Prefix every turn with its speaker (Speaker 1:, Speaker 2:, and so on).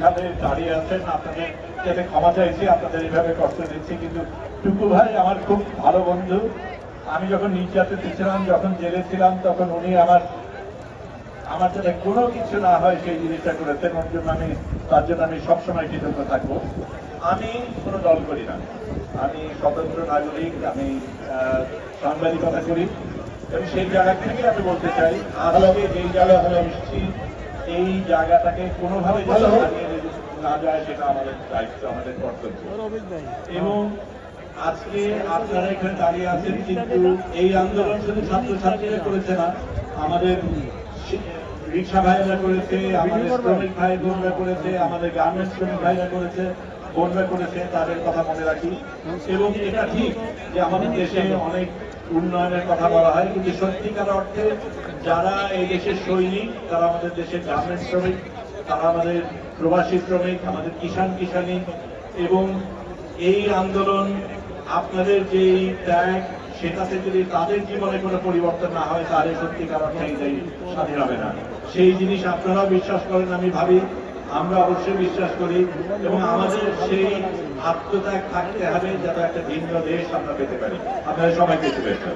Speaker 1: এইভাবে দাঁড়িয়ে আছেন, আপনাদের যাতে ক্ষমা চাইছি, আপনাদের এইভাবে কষ্ট দিচ্ছি। কিন্তু টুকু ভাই আমার খুব ভালো বন্ধু। আমি যখন নির্যাতিত ছিলাম যখন জেলে ছিলাম, তখন উনি আমার আমার যাতে কোনো কিছু না হয়, সেই জিনিসটা করেছেন। ওর জন্য আমি, তার জন্য আমি সবসময় কৃতজ্ঞ থাকব। আমি কোনো দল করি না। আমি স্বতন্ত্র নাগরিক, আমি সাংবাদিকতা করি। এবং সেই জায়গা থেকে আমি বলতে চাই আজকে যেই জায়গায় আমরা এসেছি এই জায়গাটাকে কোনোভাবে না যায় সেটা আমাদের দায়িত্ব আমাদের কর্তব্য। এবং আজকে আপনারা এখানে দাঁড়িয়ে আছেন কিন্তু এই আন্দোলন শুধু ছাত্রছাত্রীরা করেছে না আমাদের রিক্সা ভাইরা করেছে আমাদের শ্রমিক ভাই বোনরা করেছে আমাদের গার্মেন্টস শ্রমিক ভাইরা করেছে বোনরা করেছে তাদের কথা মনে রাখি। এবং এটা ঠিক যে আমাদের দেশে অনেক উন্নয়নের কথা বলা হয়, কিন্তু সত্যিকার অর্থে যারা এই দেশের সৈনিক, তারা আমাদের দেশের গার্মেন্টস শ্রমিক, তারা আমাদের প্রবাসী শ্রমিক, আমাদের কিষাণ কিষাণী এবং এই আন্দোলন আপনাদের যে ত্যাগ, সেটাতে যদি তাদের জীবনে কোনো পরিবর্তন না হয়, তাহলে সত্যিকার অর্থে স্বাধীন হবে না। সেই জিনিস আপনারাও বিশ্বাস করেন, আমি ভাবি। আমরা অবশ্যই বিশ্বাস করি এবং আমাদের সেই আত্মত্যাগ থাকতে হবে, যাতে একটা ভিন্ন দেশ আমরা পেতে পারি। আপনারা সবাই পেতে পেরেছেন